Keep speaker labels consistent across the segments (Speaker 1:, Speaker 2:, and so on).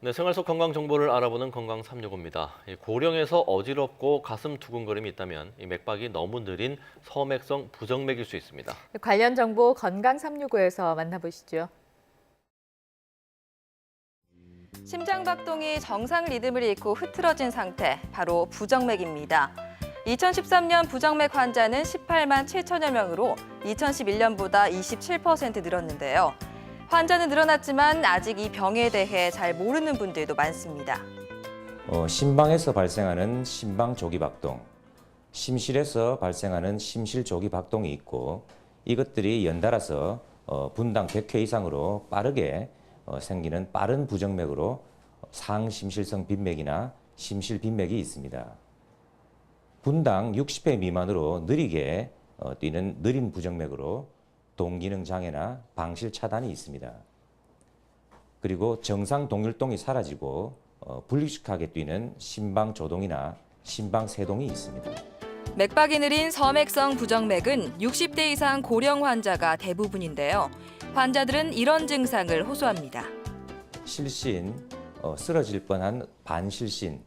Speaker 1: 네, 생활 속 건강 정보를 알아보는 건강 365입니다. 고령에서 어지럽고 가슴 두근거림이 있다면 이 맥박이 너무 느린 서맥성 부정맥일 수 있습니다.
Speaker 2: 관련 정보 건강 365에서 만나보시죠.
Speaker 3: 심장 박동이 정상 리듬을 잃고 흐트러진 상태, 바로 부정맥입니다. 2013년 부정맥 환자는 18만 7천여 명으로 2011년보다 27% 늘었는데요. 환자는 늘어났지만 아직 이 병에 대해 잘 모르는 분들도 많습니다.
Speaker 4: 어, 심방에서 발생하는 심방 조기 박동, 심실에서 발생하는 심실 조기 박동이 있고 이것들이 연달아서 어, 분당 100회 이상으로 빠르게 어, 생기는 빠른 부정맥으로 상심실성 빈맥이나 심실 빈맥이 있습니다. 분당 60회 미만으로 느리게 어, 뛰는 느린 부정맥으로 동기능 장애나 방실 차단이 있습니다. 그리고 정상 동율동이 사라지고 어, 불규칙하게 뛰는 심방 조동이나 심방 세동이 있습니다.
Speaker 3: 맥박이 느린 서맥성 부정맥은 60대 이상 고령 환자가 대부분인데요. 환자들은 이런 증상을 호소합니다.
Speaker 4: 실신, 어, 쓰러질 뻔한 반실신,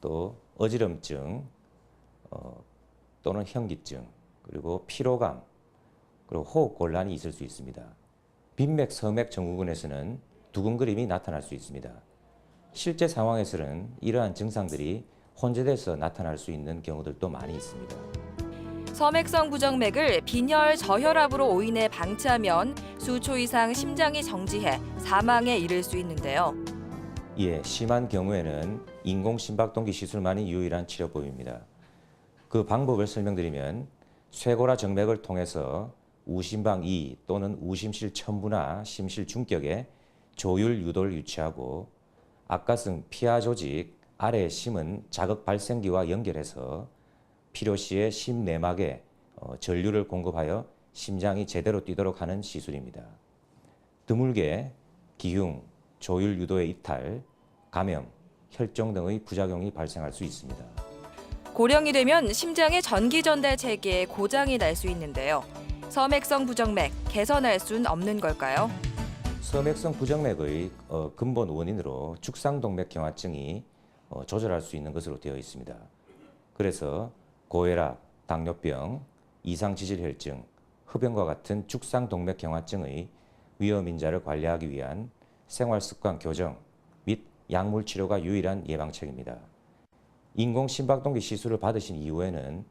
Speaker 4: 또 어지럼증, 어, 또는 현기증, 그리고 피로감, 그리고 호흡 곤란이 있을 수 있습니다. 빈맥, 서맥 증후군에서는 두근거림이 나타날 수 있습니다. 실제 상황에서는 이러한 증상들이 혼재돼서 나타날 수 있는 경우들도 많이 있습니다.
Speaker 3: 서맥성 부정맥을 빈혈, 저혈압으로 오인해 방치하면 수초 이상 심장이 정지해 사망에 이를 수 있는데요.
Speaker 4: 예, 심한 경우에는 인공 심박동기 시술만이 유일한 치료법입니다. 그 방법을 설명드리면 쇄골화 정맥을 통해서 우심방 2 또는 우심실 첨부나 심실 중격에 조율 유도를 유치하고 앞가슴 피하 조직 아래의 심은 자극 발생기와 연결해서 필요 시에 심 내막에 어, 전류를 공급하여 심장이 제대로 뛰도록 하는 시술입니다. 드물게 기흉, 조율 유도의 이탈, 감염, 혈종 등의 부작용이 발생할 수 있습니다.
Speaker 3: 고령이 되면 심장의 전기 전달 체계에 고장이 날 수 있는데요. 서맥성 부정맥 개선할 순 없는 걸까요?
Speaker 4: 서맥성 부정맥의 어, 근본 원인으로 축상동맥 경화증이 어, 조절할 수 있는 것으로 되어 있습니다. 그래서 고혈압, 당뇨병, 이상지질혈증, 흡연과 같은 축상동맥 경화증의 위험 인자를 관리하기 위한 생활습관 교정 및 약물 치료가 유일한 예방책입니다. 인공 심박동기 시술을 받으신 이후에는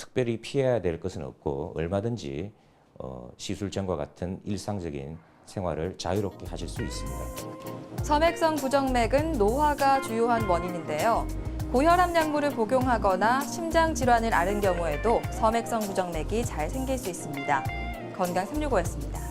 Speaker 4: 특별히 피해야 될 것은 없고 얼마든지 어, 시술 전과 같은 일상적인 생활을 자유롭게 하실 수 있습니다.
Speaker 3: 서맥성 부정맥은 노화가 주요한 원인인데요. 고혈압 약물을 복용하거나 심장 질환을 앓은 경우에도 서맥성 부정맥이 잘 생길 수 있습니다. 건강 365였습니다.